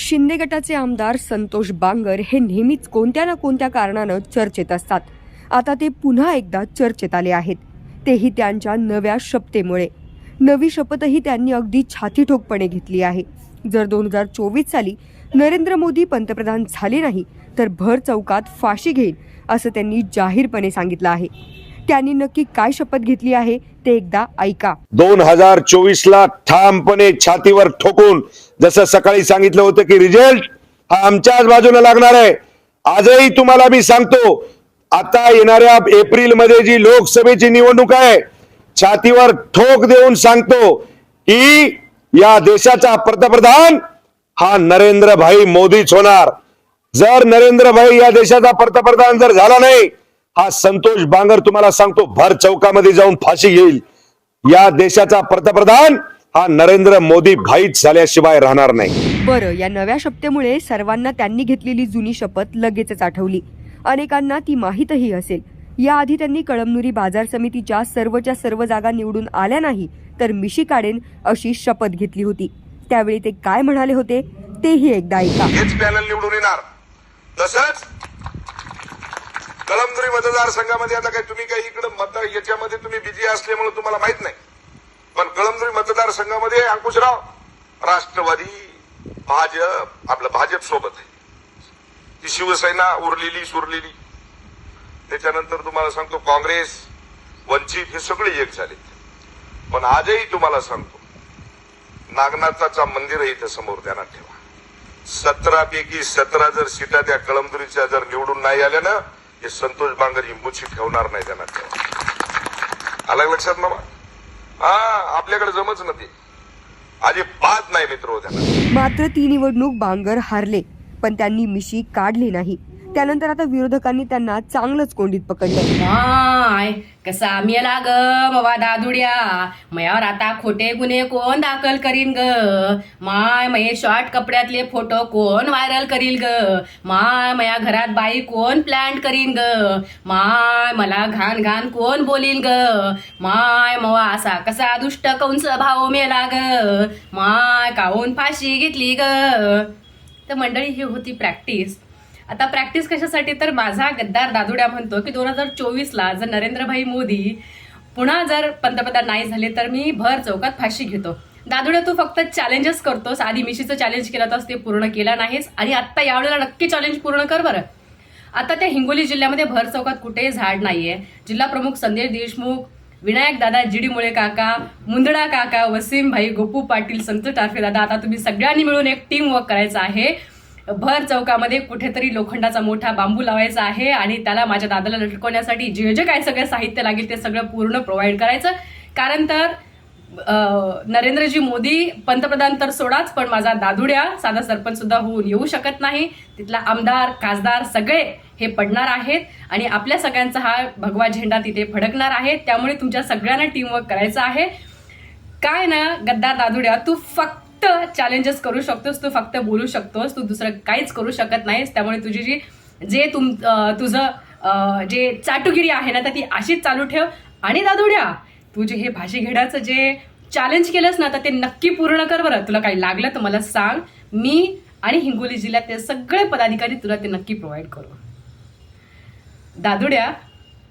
शिंदे गटाचे आमदार संतोष बांगर हे नेहमीच कोणत्या ना कोणत्या कारणानं चर्चेत असतात. आता ते पुन्हा एकदा चर्चेत आले आहेत. तेही त्यांच्या नव्या शपथेमुळे. नवी शपथही त्यांनी अगदी छातीठोकपणे घेतली आहे. जर दोन हजार चोवीस साली नरेंद्र मोदी पंतप्रधान झाले नाही तर भर चौकात फाशी घेईल असं त्यांनी जाहीरपणे सांगितलं आहे. त्यांनी नक्की काय शपथ घेतली आहे ते एकदा ऐका. दोन हजार चोवीस ला ठामपणे छातीवर ठोकून जसं सकाळी सांगितलं होतं की रिझल्ट हा आमच्याच बाजूने लागणार आहे. आजही तुम्हाला मी सांगतो आता येणाऱ्या एप्रिलमध्ये जी लोकसभेची निवडणूक आहे छातीवर ठोक देऊन सांगतो की या देशाचा पंतप्रधान हा नरेंद्र भाई मोदीच होणार. जर नरेंद्र भाई या देशाचा पंतप्रधान जर झाला नाही हा संतोष बांगर तुम्हाला सांगतो भर चौकामध्ये जाऊन फाशी घेईल. या देशाचा पंतप्रधान हा नरेंद्र मोदी भाईच झाल्याशिवाय राहणार नाही. बरं या नव्या शपथेमुळे सर्वांना त्यांनी घेतलेली जुनी शपथ लगेचच आठवली. अनेकांना ती माहीतही असेल. याआधी त्यांनी कळमनुरी बाजार समितीच्या सर्वच्या सर्व जागा निवडून आल्या नाही तर मिशी काढेन अशी शपथ घेतली होती. त्यावेळी ते काय म्हणाले होते तेही एकदा ऐका. हेच पॅनल निवडून येणार. तसंच कळमनुरी मतदारसंघामध्ये आता काही तुम्ही काही इकडे मत याच्यामध्ये तुम्ही बिझी असल्यामुळे तुम्हाला माहीत नाही. पण कळमनुरी मतदारसंघामध्ये अंकुशराव राष्ट्रवादी भाजप आपलं भाजप सोबत आहे. ती शिवसेना उरलेली सुरलेली. त्याच्यानंतर तुम्हाला सांगतो काँग्रेस वंचित हे सगळे एक झाले पण आजही तुम्हाला सांगतो नागनाथाचा मंदिर इथं समोर ध्यानात ठेवा. सतरापैकी सतरा जर सीटा त्या कळमदुरीच्या जर निवडून नाही आल्या ना हे संतोष बांगर हिंबूची ठेवणार नाही त्यांना ठेवा आला लक्षात ना हा आपल्याकडे जमच ना ते. अजिबात नाही मित्र हो त्यांना. मात्र ती निवडणूक बांगर हारले पण त्यांनी मिशी काढली नाही. त्यानंतर आता विरोधकांनी त्यांना चांगलंच कोंडीत पकडलं. माय कसा मेला ग मवा दादुड्या? मयावर आता खोटे गुन्हे कोण दाखल करीन ग? माय मये शॉर्ट कपड्यातले फोटो कोण व्हायरल करील ग? माय मया घरात बाई कोण प्लॅन करीन ग? माय मला घाण घाण कोण बोलील ग? माय मवा असा कसा दुष्ट कंस भाऊ मेला ग? माय काहून फाशी घेतली ग? तर मंडळी ही होती प्रॅक्टिस आता प्रॅक्टिस कशासाठी? तर माझा गद्दार दादुड्या म्हणतो की दोन हजार चोवीसला जर नरेंद्रभाई मोदी पुन्हा जर पंतप्रधान नाही झाले तर मी भर चौकात फाशी घेतो. दादुड्या तू फक्त चॅलेंजेस करतोस. आधी मिशीचं चॅलेंज केलं तर ते पूर्ण केला नाहीस. आणि आत्ता यावेळेला नक्की चॅलेंज पूर्ण कर बरं. आता त्या हिंगोली जिल्ह्यामध्ये भर चौकात कुठेही झाड नाहीये. जिल्हा प्रमुख संदेश देशमुख विनायक दादा जीडी मुळे काका मुंदडा काका वसीम भाई गोपू पाटील संत टारफे दादा. आता तुम्ही सगळ्यांनी मिळून एक टीम वर्क करायचं आहे. भर चौकामध्ये कुठेतरी लोखंडाचा मोठा बांबू लावायचा आहे आणि त्याला माझ्या दादाला लटकवण्यासाठी जे जे काय सगळं साहित्य लागेल ते सगळं पूर्ण प्रोव्हाइड करायचं. कारण तर नरेंद्रजी मोदी पंतप्रधान तर सोडाच पण माझा दादुड्या साधा सरपंच सुद्धा होऊन येऊ शकत नाही. तिथला आमदार खासदार सगळे हे पडणार आहेत आणि आपल्या सगळ्यांचा हा भगवा झेंडा तिथे फडकणार आहे. त्यामुळे तुमच्या सगळ्यांना टीमवर्क करायचं आहे. काय ना गद्दार दादुड्या तू फक्त फक्त चॅलेंजेस करू शकतोस तू फक्त बोलू शकतोस तू दुसरं काहीच करू शकत नाहीस. त्यामुळे तुझी जी जे तुम तुझं जे चाटुगिरी आहे ना तर ती अशीच चालू ठेव. आणि दादुड्या तू जे हे भाषी घेण्याचं जे चॅलेंज केलंस ना तर ते नक्की पूर्ण कर बरं. तुला काही लागलं तर मला सांग. मी आणि हिंगोली जिल्ह्यातले सगळे पदाधिकारी तुला ते नक्की प्रोव्हाइड करू. दादुड्या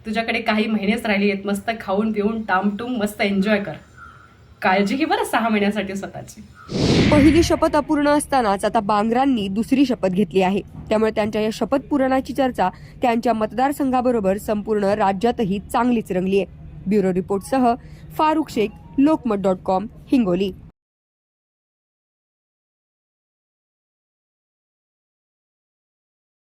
तुझ्याकडे काही महिनेच राहिली आहेत. मस्त खाऊन पिऊन टामटूम मस्त एन्जॉय कर. काळजी घे बरं सहा महिन्यासाठी स्वतःची. पहिली शपथ अपूर्ण असतानाच आता बांगरांनी दुसरी शपथ घेतली आहे. त्यामुळे त्यांच्या या शपथ पुराणाची चर्चा त्यांच्या मतदारसंघाबरोबर संपूर्ण राज्यातही चांगलीच रंगली आहे. ब्युरो रिपोर्टसह फारुख शेख लोकमत डॉट कॉम हिंगोली.